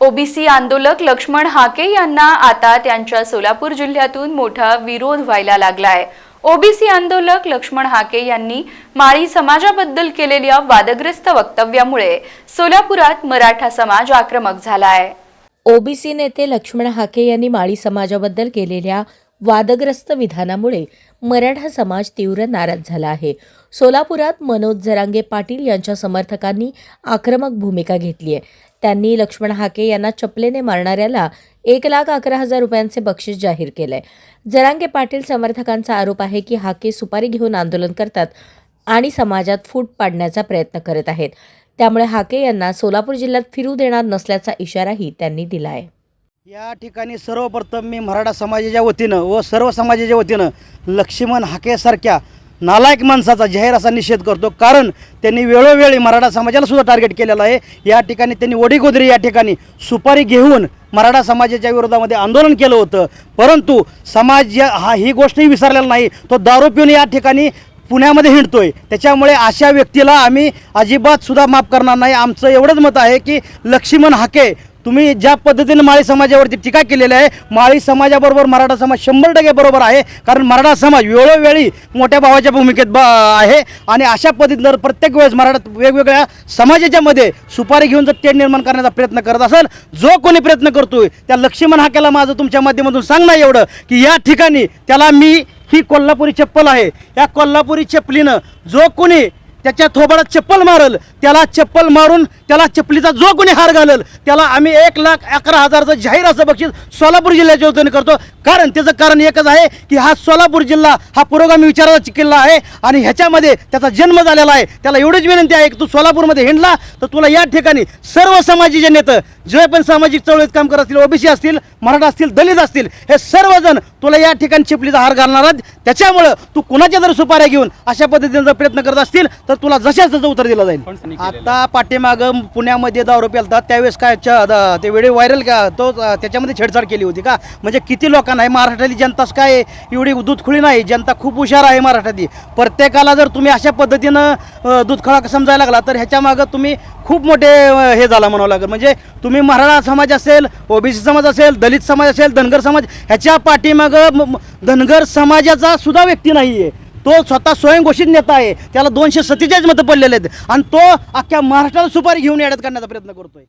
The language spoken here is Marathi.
ओबीसी आंदोलक लक्ष्मण हाके यांना आता त्यांच्या सोलापूर जिल्ह्यातून मोठा विरोध व्हायला लागलाय. ओबीसी आंदोलक लक्ष्मण हाके यांनी माळी समाजाबद्दल केलेल्या वादग्रस्त वक्तव्यामुळे सोलापुरात मराठा समाज आक्रमक झालाय. ओबीसी नेते लक्ष्मण हाके यांनी माळी समाजाबद्दल केलेल्या वादग्रस्त विधानामुळे मराठा समाज तीव्र नाराज झाला आहे. सोलापुरात मनोज जरांगे पाटील यांच्या समर्थकांनी आक्रमक भूमिका घेतली आहे. त्यांनी लक्ष्मण हाके यांना चपलेने मारणाऱ्याला एक लाख अकरा हजार रुपयांचे बक्षीस जाहीर केलंय. जरांगे पाटील समर्थकांचा आरोप आहे की हाके सुपारी घेऊन आंदोलन करतात आणि समाजात फूट पाडण्याचा प्रयत्न करत आहेत. त्यामुळे हाके यांना सोलापूर जिल्ह्यात फिरू देणार नसल्याचा इशाराही त्यांनी दिला आहे या ठिकाणी सर्वप्रथम मी मराठा समाजाच्या वतीनं व सर्व समाजाच्या वतीनं लक्ष्मण हाकेसारख्या नालायक माणसाचा जाहीर असा निषेध करतो. कारण त्यांनी वेळोवेळी मराठा समाजाला सुद्धा टार्गेट केलेलं आहे. या ठिकाणी त्यांनी ओढीगोदरी या ठिकाणी सुपारी घेऊन मराठा समाजाच्या विरोधामध्ये आंदोलन केलं होतं. परंतु समाज हा ही गोष्टही विसरलेला नाही. तो दारू पिऊन या ठिकाणी पुण्यामध्ये हिंडतोय. त्याच्यामुळे अशा व्यक्तीला आम्ही अजिबात सुद्धा माफ करणार नाही. आमचं एवढंच मत आहे की लक्ष्मण हाके तुम्ही ज्या पद्धतीने माळी समाजावरती टीका केलेली आहे माळी समाजाबरोबर मराठा समाज शंभर टक्के बरोबर आहे कारण मराठा समाज वेळोवेळी मोठ्या भावाच्या भूमिकेत ब आहे आणि अशा पद्धतीनं जर प्रत्येक वेळेस मराठा वेगवेगळ्या समाजाच्या मध्ये सुपारी घेऊन जर तेढ निर्माण करण्याचा प्रयत्न करत असेल जो कोणी प्रयत्न करतोय त्या लक्ष्मण हाकेला माझं तुमच्या माध्यमातून सांगणं एवढं की या ठिकाणी त्याला मी ही कोल्हापुरी चप्पल आहे. या कोल्हापुरी चप्पलीनं जो कोणी त्याच्या थोबाडात चप्पल मारल त्याला चप्पल मारून त्याला चप्पलीचा जो गुन्हे हार घालल त्याला आम्ही एक लाख अकरा हजारचं जाहीर असं बक्षीस सोलापूर जिल्ह्याच्या वतीने करतो. कारण त्याचं कारण एकच आहे की हा सोलापूर जिल्हा हा पुरोगामी विचाराचा किल्ला आहे आणि ह्याच्यामध्ये त्याचा जन्म झालेला आहे. त्याला एवढीच विनंती आहे की तू सोलापूरमध्ये हिंडला तर तुला या ठिकाणी सर्व समाजाचे नेतं जे पण सामाजिक चळवळीत काम करत असतील ओबीसी असतील मराठा असतील दलित असतील हे सर्वजण तुला या ठिकाणी चिपलीचा हार घालणार आहेत. त्याच्यामुळं तू कुणाच्या जर सुपाऱ्या घेऊन अशा पद्धतीने जर प्रयत्न करत असतील तर तुला जशाच त्याचं उत्तर दिलं जाईल. आता पाठीमागं पुण्यामध्ये दारू प्यालतात त्यावेळेस काय ते व्हिडिओ व्हायरल का तो त्याच्यामध्ये छेडछाड केली होती का? म्हणजे किती लोकांना आहे महाराष्ट्रातली जनताच काय एवढी दूधखुळी नाही जनता खूप हुशार आहे महाराष्ट्रातली. प्रत्येकाला जर तुम्ही अशा पद्धतीनं दूधखळा समजायला लागला तर ह्याच्या मागं तुम्ही खूप मोठे हे झाला म्हणावं लागेल. म्हणजे तुम्ही मराठा समाज असेल ओबीसी समाज असेल दलित समाज असेल धनगर समाज ह्याच्या पाठीमागं धनगर समाजाचा सुद्धा व्यक्ती नाही आहे तो स्वतः स्वयंघोषित नेता आहे. त्याला दोनशे सत्तेचाळीस मतं पडलेले आहेत. आणि तो अख्ख्या महाराष्ट्राला सुपारी घेऊन येण्यात करण्याचा प्रयत्न करतोय.